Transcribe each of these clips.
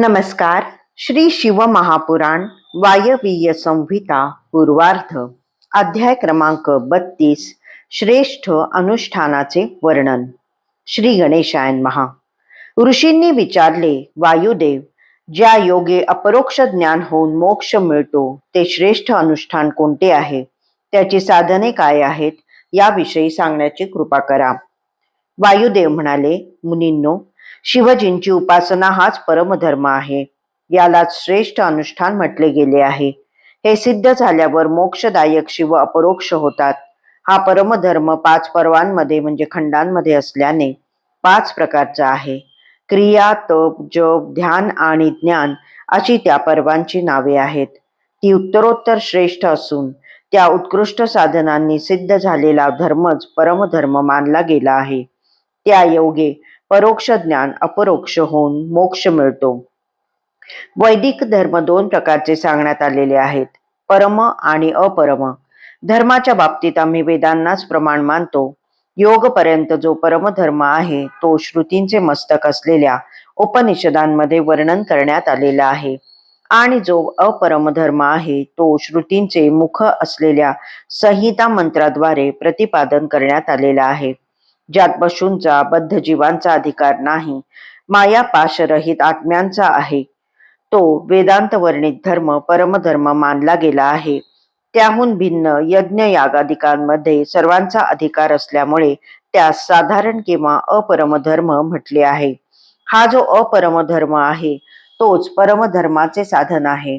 नमस्कार. श्री शिव महापुराण वायवीय संहिता पूर्वार्ध. अध्याय क्रमांक बत्तीस. श्रेष्ठ अनुष्ठानाचे वर्णन. श्री गणेशायन महा ऋषींनी विचारले वायुदेव ज्या योगे अपरोक्ष ज्ञान होऊन मोक्ष मिळतो ते श्रेष्ठ अनुष्ठान कोणते आहे? त्याची साधने काय आहेत? याविषयी सांगण्याची कृपा करा. वायुदेव म्हणाले मुनींनो शिवजींची उपासना हाच परमधर्म आहे. यालाच श्रेष्ठ अनुष्ठान म्हटले गेले आहे. हे सिद्ध झाल्यावर मोक्षदायक शिव अपरोक्ष होतात. हा परमधर्म पाच पर्वांमध्ये म्हणजे खंडांमध्ये असल्याने पाच प्रकारचा आहे. क्रिया तप जप ध्यान आणि ज्ञान अशी त्या पर्वांची नावे आहेत. ती उत्तरोत्तर श्रेष्ठ असून त्या उत्कृष्ट साधनांनी सिद्ध झालेला धर्मच परमधर्म मानला गेला आहे. त्या योगे परोक्ष ज्ञान अपरोक्ष होऊन मोक्ष मिळतो. वैदिक धर्म दोन प्रकारचे सांगण्यात आलेले आहेत. परम आणि अपरम. धर्माच्या बाबतीत आम्ही वेदांनाच प्रमाण मानतो. योगपर्यंत जो परमधर्म आहे तो श्रुतींचे मस्तक असलेल्या उपनिषदांमध्ये वर्णन करण्यात आलेला आहे. आणि जो अपरम धर्म आहे तो श्रुतींचे मुख असलेल्या संहिता मंत्राद्वारे प्रतिपादन करण्यात आलेला आहे. ज्यात पशूंचा बद्ध जीवांचा अधिकार नाही माया पाशरहित आत्म्यांचा आहे. तो वेदांत वर्णित धर्म परमधर्म मानला गेला आहे. त्याहून भिन्न यज्ञ यागादिकांमध्ये सर्वांचा अधिकार असल्यामुळे त्यास साधारण किंवा अपरमधर्म म्हटले आहे. हा जो अपरमधर्म आहे तोच परमधर्माचे साधन आहे.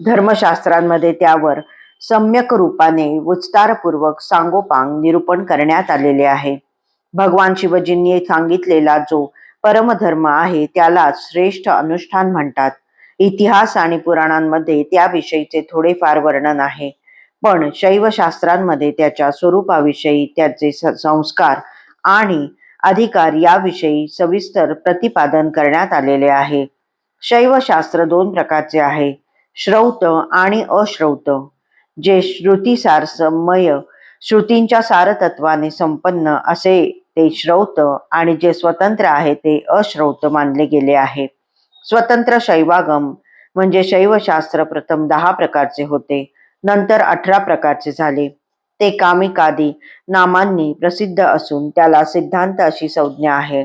धर्मशास्त्रांमध्ये त्यावर सम्यक रूपाने विस्तारपूर्वक सांगोपांग निरूपण करण्यात आलेले आहे. भगवान शिवजींनी सांगितलेला जो परमधर्म आहे त्यालाच श्रेष्ठ अनुष्ठान म्हणतात. इतिहास आणि पुराणांमध्ये त्याविषयीचे थोडेफार वर्णन आहे. पण शैवशास्त्रांमध्ये त्याच्या स्वरूपाविषयी त्याचे संस्कार आणि अधिकार याविषयी सविस्तर प्रतिपादन करण्यात आलेले आहे. शैवशास्त्र दोन प्रकारचे आहे श्रौत आणि अश्रौत जे श्रुतीसारसमय श्रुतींच्या सारतत्वाने संपन्न असे ते श्रौत आणि जे स्वतंत्र आहे ते अश्रौत मानले गेले आहे. स्वतंत्र शैवागम म्हणजे शैवशास्त्र प्रथम दहा प्रकारचे होते नंतर अठरा प्रकारचे झाले. ते कामिकादी नामांनी प्रसिद्ध असून त्याला सिद्धांत अशी संज्ञा आहे.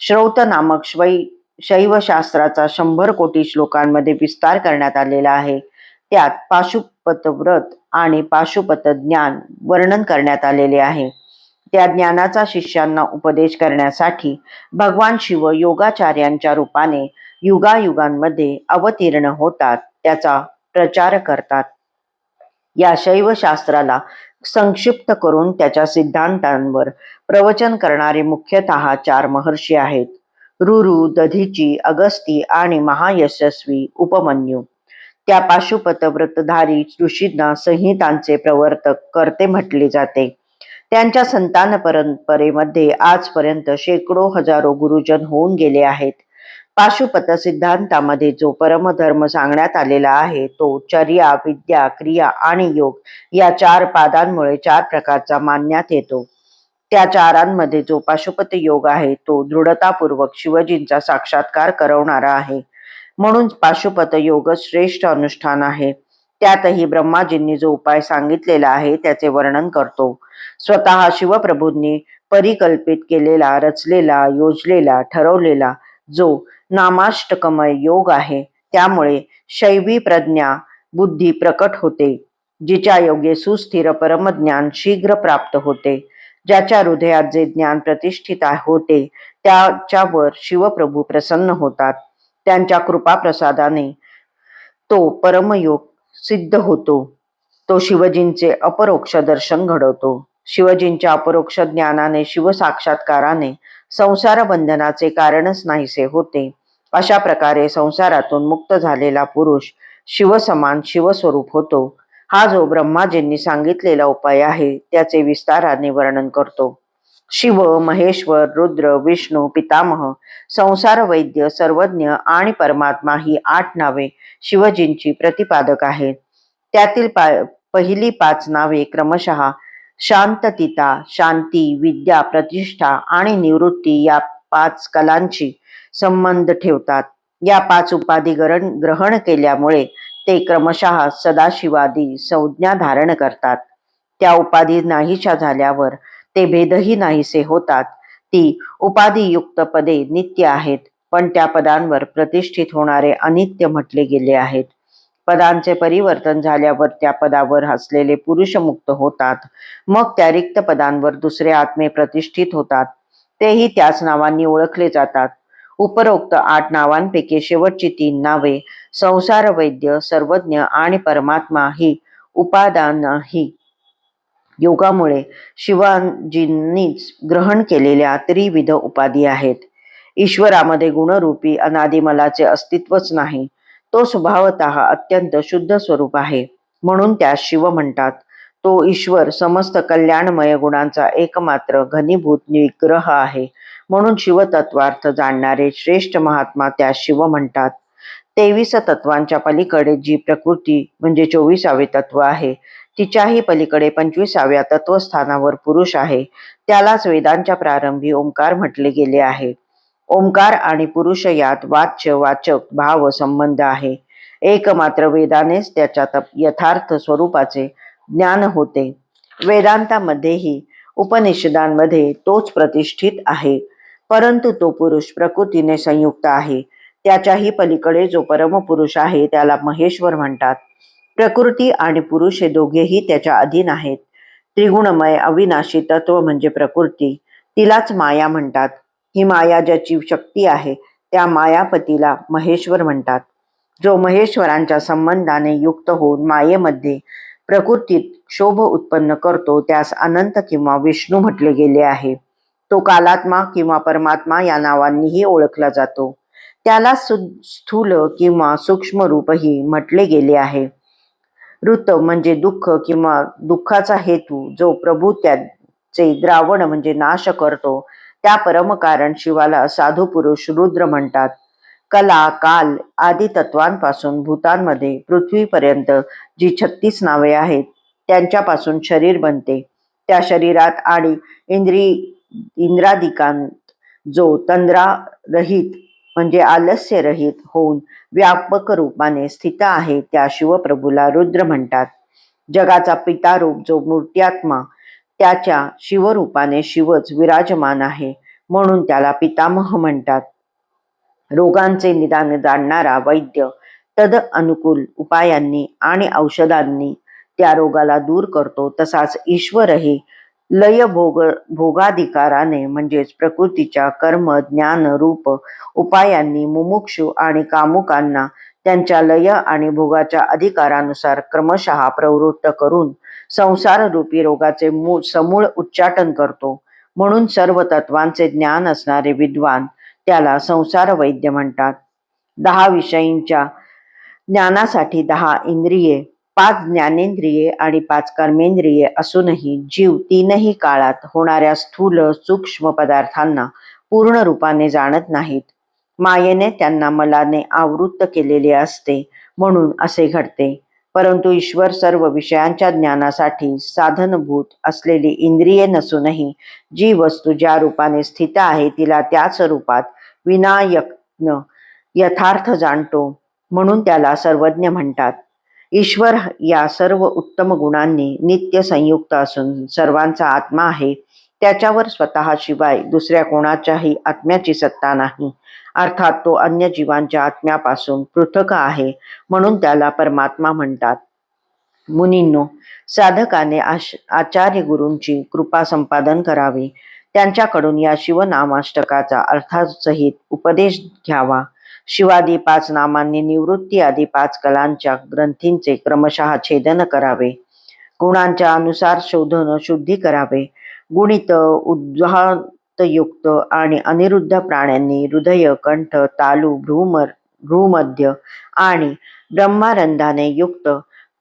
श्रौत नामक शै शैवशास्त्राचा शंभर कोटी श्लोकांमध्ये विस्तार करण्यात आलेला आहे. त्यात पाशुपत व्रत आणि पाशुपत ज्ञान वर्णन करण्यात आलेले आहे. त्या ज्ञानाचा शिष्यांना उपदेश करण्यासाठी भगवान शिव योगाचार्यांच्या रूपाने युगायुगांमध्ये अवतीर्ण होतात त्याचा प्रचार करतात. या शैवशास्त्राला संक्षिप्त करून त्याच्या सिद्धांतांवर प्रवचन करणारे मुख्यतः चार महर्षी आहेत. रुरु दधीची अगस्ती आणि महायशस्वी उपमन्यू. त्या पाशुपत व्रतधारी ऋषींना संहितांचे प्रवर्तक करते म्हटले जाते. त्यांच्या संतान परंपरेमध्ये आजपर्यंत शेकडो हजारो गुरुजन होऊन गेले आहेत. पाशुपत सिद्धांतामध्ये जो परमधर्म सांगण्यात आलेला आहे तो चर्या विद्या क्रिया आणि योग या चार पादांमुळे चार प्रकारचा मानण्यात येतो. त्या चारांमध्ये जो पाशुपत योग आहे तो दृढतापूर्वक शिवजींचा साक्षात्कार करवणारा आहे. म्हणून पाशुपत योग श्रेष्ठ अनुष्ठान आहे. त्यातही ब्रह्माजींनी जो उपाय सांगितलेला आहे त्याचे वर्णन करतो. स्वतः शिवप्रभूंनी परिकल्पित केलेला रचलेला योजलेला ठरवलेला जो नामाष्टकमय योग आहे त्यामुळे शैवी प्रज्ञा बुद्धी प्रकट होते जिच्या योगे सुस्थिर परमज्ञान शीघ्र प्राप्त होते. ज्याच्या हृदयात जे ज्ञान प्रतिष्ठित होते त्याच्यावर शिवप्रभू प्रसन्न होतात. त्यांच्या कृपा प्रसादाने तो परमयोग सिद्ध होतो. तो शिवजींचे अपरोक्ष दर्शन घडवतो. शिवजींच्या अपरोक्ष ज्ञानाने शिवसाक्षात्काराने संसार बंधनाचे कारणच नाहीसे होते. अशा प्रकारे संसारातून मुक्त झालेला पुरुष शिवसमान शिवस्वरूप होतो. हा जो ब्रह्माजींनी सांगितलेला उपाय आहे त्याचे विस्ताराने वर्णन करतो. शिव महेश्वर रुद्र विष्णू पितामह संसार वैद्य सर्वज्ञ आणि परमात्मा ही आठ नावे शिवजींची प्रतिपादक आहेत. त्यातील पहिली पाच नावे क्रमशः शांततिता शांती विद्या प्रतिष्ठा आणि निवृत्ती या पाच कलांची संबंध ठेवतात. या पाच उपाधी ग्रहण ग्रहण केल्यामुळे ते क्रमशः सदाशिवादी संज्ञा धारण करतात. त्या उपाधी नाहीशा झाल्यावर ते भेदही नाहीसे होतात. ती उपाधियुक्त पदे नित्य आहेत पण त्या पदांवर प्रतिष्ठित होणारे अनित्य म्हटले गेले आहेत. पदांचे परिवर्तन झाल्यावर त्या पदावर असलेले पुरुष मुक्त होतात. मग त्या रिक्त पदांवर दुसरे आत्मे प्रतिष्ठित होतात. तेही त्याच नावांनी ओळखले जातात. उपरोक्त आठ नावांपैकी शेवटची तीन नावे संसार वैद्य सर्वज्ञ आणि परमात्मा ही उपादानही योगामुळे शिवाजींनीच ग्रहण केलेल्या त्रिविध उपाधी आहेत. ईश्वरामध्ये गुणरूपी अनादिमलाचे अस्तित्वच नाही. तो स्वभावत अत्यंत शुद्ध स्वरूप आहे. म्हणून त्यास शिव म्हणतात. तो ईश्वर समस्त कल्याणमय गुणांचा एकमात्र घनीभूत निग्रह आहे. म्हणून शिवतत्वार्थ जाणणारे श्रेष्ठ महात्मा त्यास शिव म्हणतात. तेवीस तत्वांच्या पलीकडे जी प्रकृती म्हणजे चोवीसावे तत्व आहे तिच्याही पलीकडे पंचवीसाव्या तत्वस्थानावर पुरुष आहे. त्यालाच वेदांच्या प्रारंभी ओंकार म्हटले गेले आहे. ओंकार आणि पुरुष यात वाच्य वाचक भाव संबंध आहे. एकमात्र वेदानेच त्याच्या यथार्थ स्वरूपाचे ज्ञान होते. वेदांतामध्येही उपनिषदांमध्ये तोच प्रतिष्ठित आहे. परंतु तो पुरुष प्रकृतीने संयुक्त आहे. त्याच्याही पलीकडे जो परमपुरुष आहे त्याला महेश्वर म्हणतात. प्रकृती आणि पुरुष हे दोघेही त्याच्या अधीन आहेत. त्रिगुणमय अविनाशी तत्व म्हणजे प्रकृती. तिलाच माया म्हणतात. ही माया ज्याची शक्ती आहे त्या मायापतीला महेश्वर म्हणतात. जो महेश्वरांच्या संबंधाने युक्त होऊन मायेमध्ये प्रकृतीत शोभ उत्पन्न करतो त्यास अनंत किंवा विष्णू म्हटले गेले आहे. तो कालात्मा किंवा परमात्मा या नावांनीही ओळखला जातो. त्याला स्थूल किंवा सूक्ष्म रूपही म्हटले गेले आहे. ऋत म्हणजे दुःख किंवा दुःखाचा हेतू जो प्रभू त्याचे द्रावण म्हणजे नाश करतो त्या परमकारण शिवाला साधू पुरुष रुद्र म्हणतात. कला काल आदी तत्वांपासून भूतांमध्ये पृथ्वीपर्यंत जी छत्तीस नावे आहेत त्यांच्यापासून शरीर बनते. त्या शरीरात आणि इंद्री इंद्रादिकांत जो तंद्रा रहित म्हणजे आलस्यरहित होऊन व्यापक रूपाने स्थित आहे. त्या शिवप्रभूला रुद्र म्हणतात. जगाचा पिता रूप जो मूर्त्यात्मा त्याच्या शिवरूपाने शिवच विराजमान आहे म्हणून त्याला पितामह म्हणतात. रोगांचे निदान जाणणारा वैद्य तद अनुकूल उपायांनी आणि औषधांनी त्या रोगाला दूर करतो. तसाच ईश्वरही लय भोग भोगाधिकाराने म्हणजेच प्रकृतीच्या कर्म ज्ञान रूप उपायांनी मुमुक्षु आणि कामुकांना त्यांच्या लय आणि भोगाच्या अधिकारानुसार क्रमशः प्रवृत्त करून संसार रूपी रोगाचे मूळ समूळ उच्चाटन करतो. म्हणून सर्व तत्वांचे ज्ञान असणारे विद्वान त्याला संसार वैद्य म्हणतात. दहा विषयींच्या ज्ञानासाठी दहा इंद्रिये पाच ज्ञानेंद्रिये आणि पाच कर्मेंद्रिये असूनही जीव तीनही काळात होणाऱ्या स्थूल सूक्ष्म पदार्थांना पूर्ण रूपाने जाणत नाहीत. मायेने त्यांना मलाने आवृत्त केलेले असते म्हणून असे घडते. परंतु ईश्वर सर्व विषयांच्या ज्ञानासाठी साधनभूत असलेली इंद्रिये नसूनही जी वस्तू ज्या रूपाने स्थित आहे तिला त्याच रूपात विनायक यथार्थ जाणतो म्हणून त्याला सर्वज्ञ म्हणतात. ईश्वर या सर्व उत्तम गुणांनी नित्य संयुक्त असून सर्वांचा आत्मा आहे. त्याच्यावर स्वतःशिवाय दुसऱ्या कोणाच्याही आत्म्याची सत्ता नाही. अर्थात तो अन्य जीवांच्या आत्म्यापासून पृथक आहे म्हणून त्याला परमात्मा म्हणतात. मुनींनो साधकाने आश आचार्य गुरूंची कृपा संपादन करावी. त्यांच्याकडून या शिवनामाष्टकाचा अर्थासहित उपदेश घ्यावा. शिवादी पाच नामांनी निवृत्ती आदी पाच कलांच्या ग्रंथींचे क्रमशः छेदन करावे. गुणांच्या अनुसार शोधन शुद्धी करावे. गुणित युक्त आणि अनिरुद्ध प्राण्यांनी हृदय कंठ तालू भ्रूमर भ्रूमध्य आणि ब्रह्मारंधाने युक्त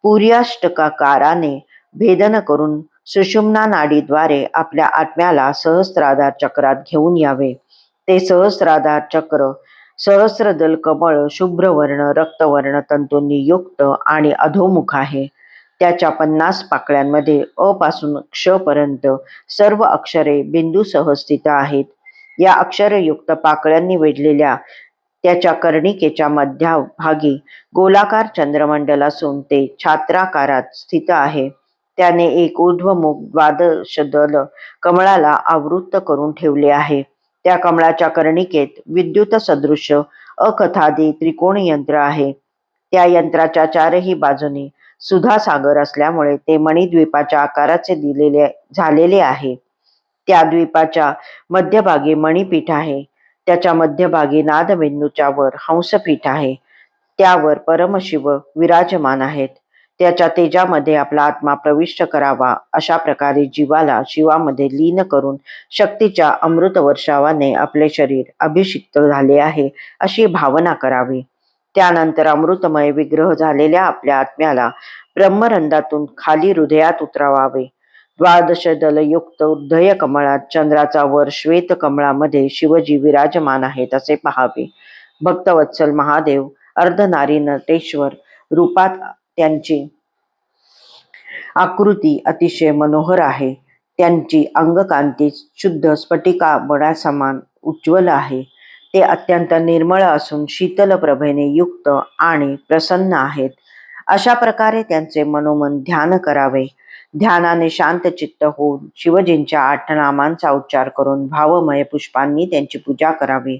पुर्याष्टकाकाराने भेदन करून सुषुम्ना नाडीद्वारे आपल्या आत्म्याला सहस्राधार चक्रात घेऊन यावे. ते सहस्राधार चक्र सहस्रदल कमळ शुभ्रवर्ण रक्तवर्ण तंतूंनी युक्त आणि अधोमुख आहे. त्याच्या पन्नास पाकळ्यांमध्ये अपासून क्षपर्यंत सर्व अक्षरे बिंदूसह स्थित आहेत. या अक्षरयुक्त पाकळ्यांनी वेढलेल्या त्याच्या कर्णिकेच्या मध्यभागी गोलाकार चंद्रमंडल असून ते छात्राकारात स्थित आहे. त्याने एक ऊर्ध्वमुख द्वादश दल कमळाला आवृत्त करून ठेवले आहे. त्या कमळाच्या कर्णिकेत विद्युत सदृश अकथादी त्रिकोण यंत्र आहे. त्या यंत्राच्या चारही बाजूनी सुधासागर असल्यामुळे ते मणिद्वीपाच्या आकाराचे दिलेले झालेले आहे. त्या द्वीपाच्या मध्यभागी मणिपीठ आहे. त्याच्या मध्यभागी नादबिंदूच्या वर हंसपीठ आहे. त्यावर परमशिव विराजमान आहेत. त्याच्या तेजामध्ये आपला आत्मा प्रविष्ट करावा अशा प्रकारे जीवाला शिवामध्ये लीन करून शक्तीच्या अमृत वर्षावाने आपले शरीर अभिषिक्त झाले आहे अशी भावना करावी. त्यानंतर अमृतमय विग्रह झालेल्या आपल्या आत्म्याला ब्रह्मरंधातून खाली हृदयात उतरवावे. द्वादश दलयुक्त उद्धय कमळात चंद्राचा वर श्वेत कमळामध्ये शिवजी विराजमान आहेत असे पहावे. भक्तवत्सल महादेव अर्धनारी नटेश्वर रूपात त्यांची. आकृती अतिशय मनोहर आहे. त्यांची अंगकांती शुद्ध स्फटिका बडासमान उज्ज्वल आहे. ते अत्यंत निर्मळ असून शीतल प्रभेने युक्त आणि प्रसन्न आहेत. अशा प्रकारे त्यांचे मनोमन ध्यान करावे. ध्यानाने शांत चित्त होऊन शिवजींच्या आठ नामांचा उच्चार करून भावमय पुष्पांनी त्यांची पूजा करावी.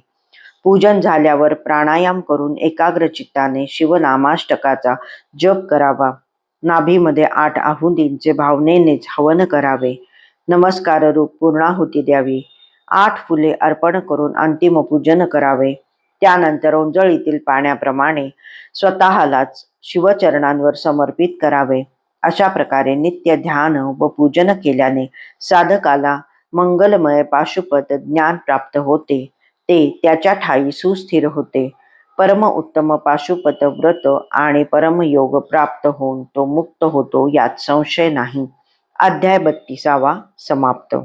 पूजन झाल्यावर प्राणायाम करून एकाग्रचित्ताने शिवनामाष्टकाचा जप करावा. नाभीमध्ये आठ आहुतींचे भावनेनेच हवन करावे. नमस्कार रूप पूर्णाहुती द्यावी. आठ फुले अर्पण करून अंतिम पूजन करावे. त्यानंतर ओंजळीतील पाण्याप्रमाणे स्वतःलाच शिवचरणांवर समर्पित करावे. अशा प्रकारे नित्य ध्यान व पूजन केल्याने साधकाला मंगलमय पाशुपत ज्ञान प्राप्त होते. ते त्याच्या ठाई सुस्थिर होते. परम उत्तम पाशुपत व्रत आणि परमयोग प्राप्त होऊन तो मुक्त होतो यात संशय नाही. अध्याय बत्तीसावा समाप्त.